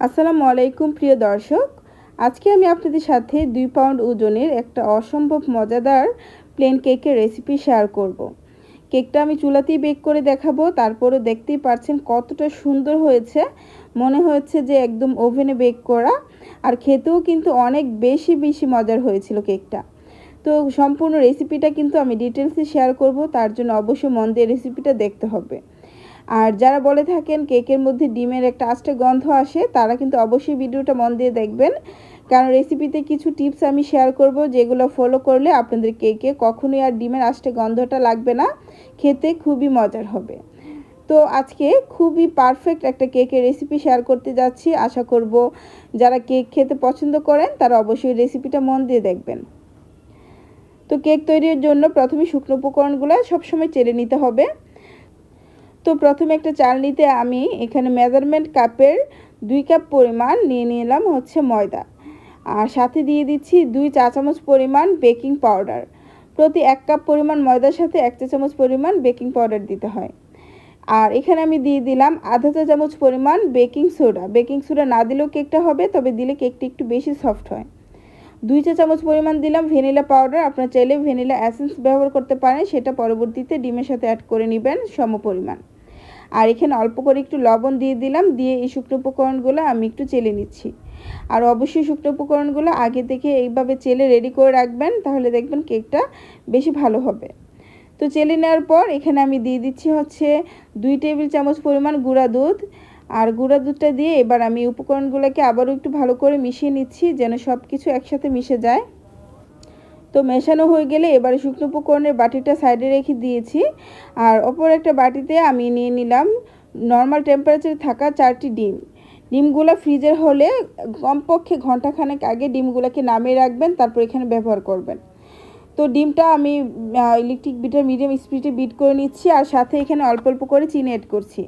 আসসালামু আলাইকুম, প্রিয় দর্শক। আজকে আমি আপনাদের সাথে দুই পাউন্ড ওজনের একটা অসম্ভব মজাদার প্লেন কেকের রেসিপি শেয়ার করব। কেকটা আমি চুলাতেই বেক করে দেখাবো তারপরে দেখতেই পাচ্ছেন কতটা সুন্দর হয়েছে। মনে হচ্ছে যে একদম ওভেনে বেক করা, আর খেতেও কিন্তু অনেক বেশি বেশি মজার হয়েছিল কেকটা তো সম্পূর্ণ রেসিপিটা কিন্তু আমি ডিটেলসে শেয়ার করব, তার জন্য অবশ্যই মন দিয়ে রেসিপিটা দেখতে হবে। আর যারা বলে থাকেন কেকের মধ্যে ডিমের একটা আস্তে গন্ধ আসে, তারা কিন্তু অবশ্যই ভিডিওটা মন দিয়ে দেখবেন। কারণ রেসিপিতে কিছু টিপস আমি শেয়ার করব যেগুলো ফলো করলে আপনাদের কেকে কখনোই আর ডিমের আস্তে গন্ধটা লাগবে না, খেতে খুবই মজার হবে। তো আজকে খুবই পারফেক্ট একটা কেকের রেসিপি শেয়ার করতে যাচ্ছি। আশা করব যারা কেক খেতে পছন্দ করেন, তারা অবশ্যই রেসিপিটা মন দিয়ে দেখবেন। তো কেক তৈরির জন্য প্রথমে শুকনো উপকরণগুলো সবসময় চেলে নিতে হবে। তো প্রথমে একটা চাল নিতে আমি এখানে মেজারমেন্ট কাপের দুই কাপ পরিমাণ নিয়ে নিলাম হচ্ছে ময়দা। আর সাথে দিয়ে দিচ্ছি দুই চা চামচ পরিমাণ বেকিং পাউডার প্রতি এক কাপ পরিমাণ ময়দার সাথে এক চা চামচ পরিমাণ বেকিং পাউডার দিতে হয়। আর এখানে আমি দিয়ে দিলাম আধা চা চামচ পরিমাণ বেকিং সোডা বেকিং সোডা না দিলেও কেকটা হবে, তবে দিলে কেকটা একটু বেশি সফট হয়। দুই চা চামচ পরিমাণ দিলাম ভ্যানিলা পাউডার আপনার চাইলে ভ্যানিলা অ্যাসেন্স ব্যবহার করতে পারেন, সেটা পরবর্তীতে ডিমের সাথে অ্যাড করে নেবেন, সম পরিমাণ। আর এখানে অল্প করে একটু লবণ দিয়ে দিলাম, দিয়ে এই শুকনো উপকরণগুলো আমি একটু চেলে নিচ্ছি। আর অবশ্যই শুকনো উপকরণগুলো আগে থেকে এইভাবে চেলে রেডি করে রাখবেন, তাহলে দেখবেন কেকটা বেশি ভালো হবে। তো চেলে নেওয়ার পর এখানে আমি দিয়ে দিচ্ছি হচ্ছে দুই টেবিল চামচ পরিমাণ গুঁড়া দুধ। আর গুঁড়া দুধটা দিয়ে এবার আমি উপকরণগুলোকে আবারও একটু ভালো করে মিশিয়ে নিচ্ছি, যেন সব কিছু একসাথে মিশে যায়। তো মেশানো হয়ে গেলে এবারে শুকনো উপকরণের বাটিটা সাইডে রেখে দিয়েছি। আর অপর একটা বাটিতে আমি নিয়ে নিলাম নর্মাল টেম্পারেচারে থাকা চারটি ডিম। ডিমগুলো ফ্রিজের হলে কমপক্ষে ঘন্টাখানেক আগে ডিমগুলোকে নামিয়ে রাখবেন, তারপর এখানে ব্যবহার করবেন। তো ডিমটা আমি ইলেকট্রিক বিটার মিডিয়াম স্পিডে বিট করে নিচ্ছি আর সাথে এখানে অল্প অল্প করে চিনি অ্যাড করছি।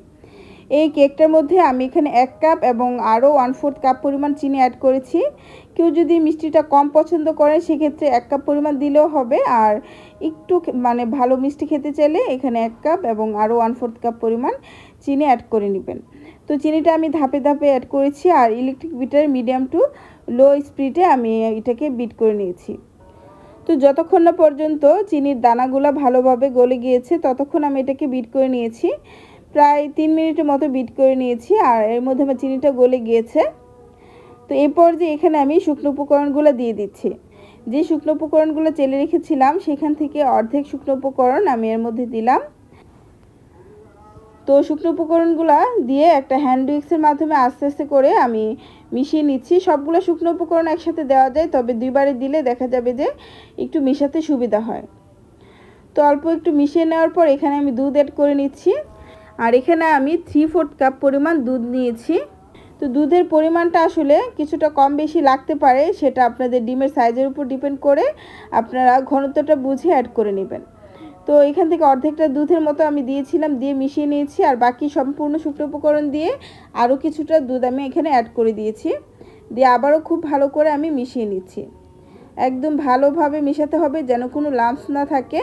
এই কেকটার মধ্যে আমি এখানে এক কাপ এবং আরও ওয়ান ফোর্থ কাপ পরিমাণ চিনি অ্যাড করেছি। কেউ যদি মিষ্টিটা কম পছন্দ করে, সেক্ষেত্রে এক কাপ পরিমাণ দিলেও হবে। আর একটু মানে ভালো মিষ্টি খেতে চাইলে এখানে এক কাপ এবং আরও ওয়ান ফোর্থ কাপ পরিমাণ চিনি অ্যাড করে নেবেন। তো চিনিটা আমি ধাপে ধাপে অ্যাড করেছি আর electric beater medium to low স্পিডে আমি এটাকে বিট করে নিয়েছি। তো যতক্ষণ না পর্যন্ত চিনির দানাগুলো ভালোভাবে গলে গিয়েছে, ততক্ষণ আমি এটাকে বিট করে নিয়েছি। প্রায় তিন মিনিটের মতো বিট করে নিয়েছি, আর এর মধ্যে আমার চিনিটা গলে গিয়েছে। তো এরপর যে এখানে আমি শুকনো উপকরণগুলো দিয়ে দিচ্ছি। যে শুকনো উপকরণগুলো চেলে রেখেছিলাম, সেখান থেকে অর্ধেক শুকনো উপকরণ আমি এর মধ্যে দিলাম। তো শুকনো উপকরণগুলো দিয়ে একটা হ্যান্ড উইক্সের মাধ্যমে আস্তে আস্তে করে আমি মিশিয়ে নিচ্ছি। সবগুলো শুকনো উপকরণ একসাথে দেওয়া যায়, তবে দুইবারে দিলে দেখা যাবে যে একটু মিশাতে সুবিধা হয়। তো অল্প একটু মিশিয়ে নেওয়ার পর এখানে আমি দুধ অ্যাড করে নিচ্ছি। আর এখানে আমি থ্রি ফোর্থ কাপ পরিমাণ দুধ নিয়েছি। তো দুধের পরিমাণটা আসলে কিছুটা কম বেশি লাগতে পারে, সেটা আপনাদের ডিমের সাইজের উপর ডিপেন্ড করে আপনারা ঘনত্বটা বুঝে অ্যাড করে নেবেন। তো এখান থেকে অর্ধেকটা দুধের মতো আমি দিয়েছিলাম, দিয়ে মিশিয়ে নিয়েছি, আর বাকি সম্পূর্ণ শুকনো উপকরণ দিয়ে আরও কিছুটা দুধ আমি এখানে অ্যাড করে দিয়েছি। দিয়ে আবারও খুব ভালো করে আমি মিশিয়ে নিচ্ছি। একদম ভালোভাবে মেশাতে হবে যেন কোনো লাম্পস না থাকে।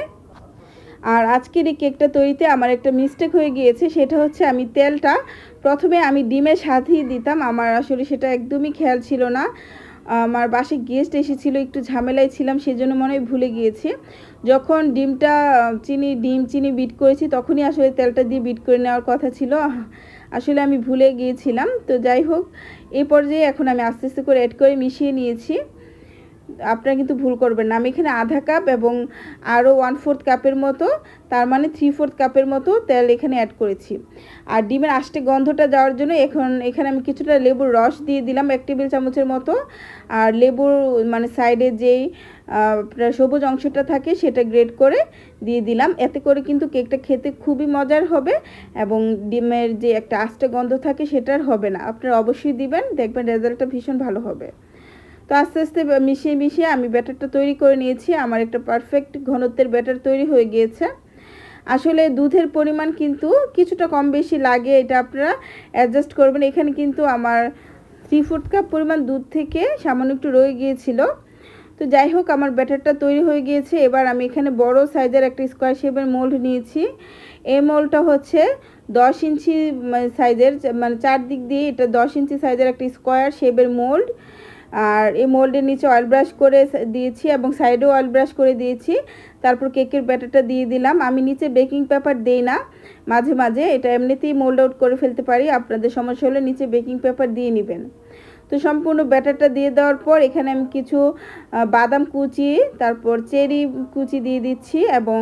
আর আজকের এই কেকটা তৈরিতে আমার একটা মিস্টেক হয়ে গিয়েছে, সেটা হচ্ছে আমি তেলটা প্রথমে আমি ডিমের সাথেই দিতাম। আমার আসলে সেটা একদমই খেয়াল ছিল না। আমার বাসে গেস্ট এসেছিল, একটু ঝামেলায় ছিলাম, সেজন্য মনে হয় ভুলে গিয়েছি। যখন ডিমটা, চিনি, ডিম, চিনি বিট করেছি, তখনই আসলে তেলটা দিয়ে বিট করে নেওয়ার কথা ছিল। আসলে আমি ভুলে গিয়েছিলাম। তো যাই হোক, এ পর্যায়ে এখন আমি আস্তে আস্তে করে অ্যাড করে মিশিয়ে নিয়েছি। আপনারা কিন্তু ভুল করবেন না। আমি এখানে আধা কাপ এবং আরও ওয়ান ফোর্থ কাপের মতো, তার মানে থ্রি ফোর্থ কাপের মতো তেল এখানে অ্যাড করেছি। আর ডিমের আষ্টে গন্ধটা যাওয়ার জন্য এখন এখানে আমি কিছুটা লেবুর রস দিয়ে দিলাম, এক টেবিল চামচের মতো। আর লেবুর মানে সাইডে যেই আপনার সবুজ অংশটা থাকে সেটা গ্রেড করে দিয়ে দিলাম। এতে করে কিন্তু কেকটা খেতে খুবই মজার হবে এবং ডিমের যে একটা আষ্টে গন্ধ থাকে সেটার হবে না। আপনারা অবশ্যই দিবেন, দেখবেন রেজাল্টটা ভীষণ ভালো হবে। তো আস্তে আস্তে মিশিয়ে মিশিয়ে আমি ব্যাটারটা তৈরি করে নিয়েছি। আমার একটা পারফেক্ট ঘনত্বের ব্যাটার তৈরি হয়ে গিয়েছে। আসলে দুধের পরিমাণ কিন্তু কিছুটা কম বেশি লাগে, এটা আপনারা অ্যাডজাস্ট করবেন। এখানে কিন্তু আমার থ্রি ফোর্থ কাপ পরিমাণ দুধ থেকে সামান্য একটু রয়ে গিয়েছিল। তো যাই হোক, আমার ব্যাটারটা তৈরি হয়ে গিয়েছে। এবার আমি এখানে বড় সাইজের একটা স্কোয়ার শেপের মোল্ড নিয়েছি। এই মোল্ডটা হচ্ছে দশ ইঞ্চি সাইজের মানে চারদিক দিয়ে এটা দশ ইঞ্চি সাইজের একটা স্কোয়ার শেপের মোল্ড আর এই মোল্ডের নিচে অয়েল ব্রাশ করে দিয়েছি এবং সাইডেও অয়েল ব্রাশ করে দিয়েছি। তারপর কেকের ব্যাটারটা দিয়ে দিলাম। আমি নিচে বেকিং পেপার দিই না। মাঝে মাঝে এটা এমনিতেই মোল্ড আউট করে ফেলতে পারি। আপনাদের সমস্যা হলে নিচে বেকিং পেপার দিয়ে নেবেন। তো সম্পূর্ণ ব্যাটারটা দিয়ে দেওয়ার পর এখানে আমি কিছু বাদাম কুচি, তারপর চেরি কুচি দিয়ে দিচ্ছি এবং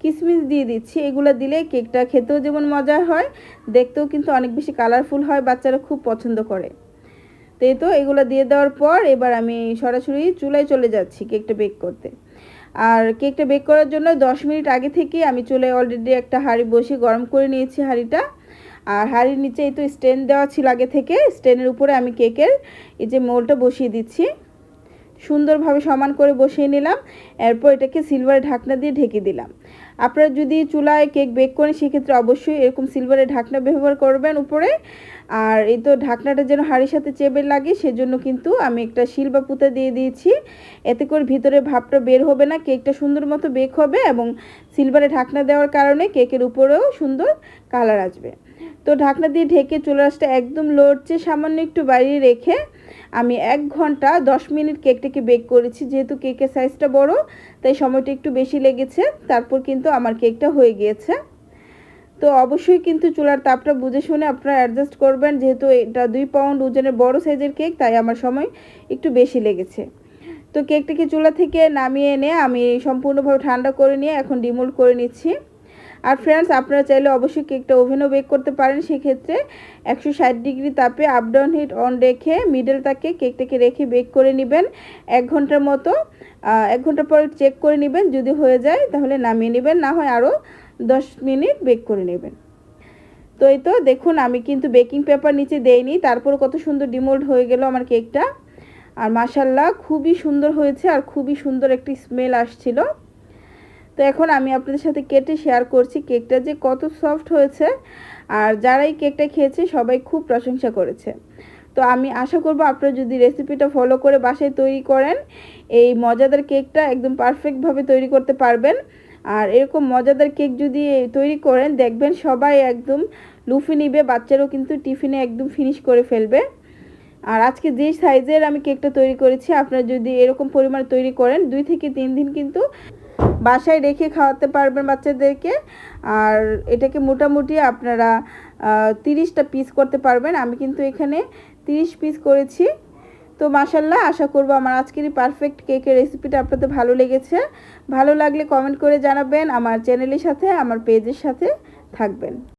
কিশমিশ দিয়ে দিচ্ছি। এগুলো দিলে কেকটা খেতেও যেমন মজা হয়, দেখতেও কিন্তু অনেক বেশি কালারফুল হয়, বাচ্চারা খুব পছন্দ করে। তো তো এগুলো দিয়ে দেওয়ার পর এবার আমি সরাসরি চুলায় চলে যাচ্ছি কেকটা বেক করতে। আর কেকটা বেক করার জন্য দশ মিনিট আগে থেকে আমি চুলায় অলরেডি একটা হাঁড়ি বসে গরম করে নিয়েছি হাঁড়িটা। আর হাঁড়ির নিচে এই তো স্টেন দেওয়া ছিল আগে থেকে স্টেনের উপরে আমি কেকের এই যে মোলটা বসিয়ে দিচ্ছি। সুন্দরভাবে সমান করে বসিয়ে নিলাম, এরপর এটাকে সিলভারের ঢাকনা দিয়ে ঢেকে দিলাম। আপনারা যদি চুলায় কেক বেক করেন, সেক্ষেত্রে অবশ্যই এরকম সিলভারের ঢাকনা ব্যবহার করবেন উপরে। আর এই তো ঢাকনাটা যেন হাড়ির সাথে চেপে লাগে, সেজন্য কিন্তু আমি একটা শিল বা পুঁতে দিয়ে দিয়েছি। এতে করে ভিতরে ভাবটা বের হবে না, কেকটা সুন্দর মতো বেক হবে এবং সিলভারে ঢাকনা দেওয়ার কারণে কেকের উপরেও সুন্দর কালার আসবে। তো ঢাকনা দিয়ে ঢেকে চুলাসটা একদম লড়ছে সামান্য একটু বাড়িয়ে রেখে আমি এক ঘণ্টা দশ মিনিট কেকটাকে বেক করেছি। যেহেতু কেকের সাইজটা বড়, তাই সময়টা একটু বেশি লেগেছে। তারপর কিন্তু আমার কেকটা হয়ে গিয়েছে। তো অবশ্যই কিন্তু চুলার তাপটা বুঝে শুনে আপনারা অ্যাডজাস্ট করবেন। যেহেতু এটা দুই পাউন্ড ওজনের বড় সাইজের কেক, তাই আমার সময় একটু বেশি লেগেছে। তো কেকটাকে চুলা থেকে নামিয়ে এনে আমি সম্পূর্ণভাবে ঠান্ডা করে নিয়ে এখন ডিমোল্ড করে নিচ্ছি। আর ফ্রেন্ডস আপনারা চাইলে অবশ্যই কেকটা ওভেনও বেক করতে পারেন। সেক্ষেত্রে একশো ষাট ডিগ্রি তাপে আপ ডাউন হিট অন রেখে মিডল তাকে কেকটাকে রেখে বেক করে নেবেন। এক ঘণ্টার মতো এক ঘণ্টা পর চেক করে নেবেন। যদি হয়ে যায়, তাহলে নামিয়ে নেবেন। না হয় আরও দশ মিনিট বেক করে নেবেন। তো এই তো, দেখুন, আমি কিন্তু বেকিং পেপার নিচে দেইনি। তারপর কত সুন্দর ডিমোল্ড হয়ে গেল আমার কেকটা আর মাসাল্লাহ খুবই সুন্দর হয়েছে আর খুবই সুন্দর একটি স্মেল আসছিল। তো এখন আমি আপনাদের সাথে কেটে শেয়ার করছি। কেকটা যে কত সফট হয়েছে আর যারাই কেকটা খেয়েছে সবাই খুব প্রশংসা করেছে। তো আমি আশা করব আপনারা যদি রেসিপিটা ফলো করে বাসায় তৈরি করেন, এই মজাদার কেকটা একদম পারফেক্টভাবে তৈরি করতে পারবেন। আর এরকম মজাদার কেক যদি তৈরি করেন, দেখবেন সবাই একদম লুফি নিবে, বাচ্চারাও কিন্তু টিফিনে একদম ফিনিশ করে ফেলবে। আর আজকে যে সাইজের আমি কেকটা তৈরি করেছি, আপনারা যদি এরকম পরিমাণে তৈরি করেন, দুই থেকে তিন দিন কিন্তু বাসায় রেখে খাওয়াতে পারবেন বাচ্চাদেরকে। আর এটাকে মোটামুটি আপনারা তিরিশটা পিস করতে পারবেন। আমি কিন্তু এখানে তিরিশ পিস করেছি। তো মাসাল্লাহ আশা করব আমার আজকের এই পারফেক্ট কেকের রেসিপিটা আপনাদের ভালো লেগেছে। ভালো লাগলে কমেন্ট করে জানাবেন আমার চ্যানেলের সাথে, আমার পেজের সাথে থাকবেন।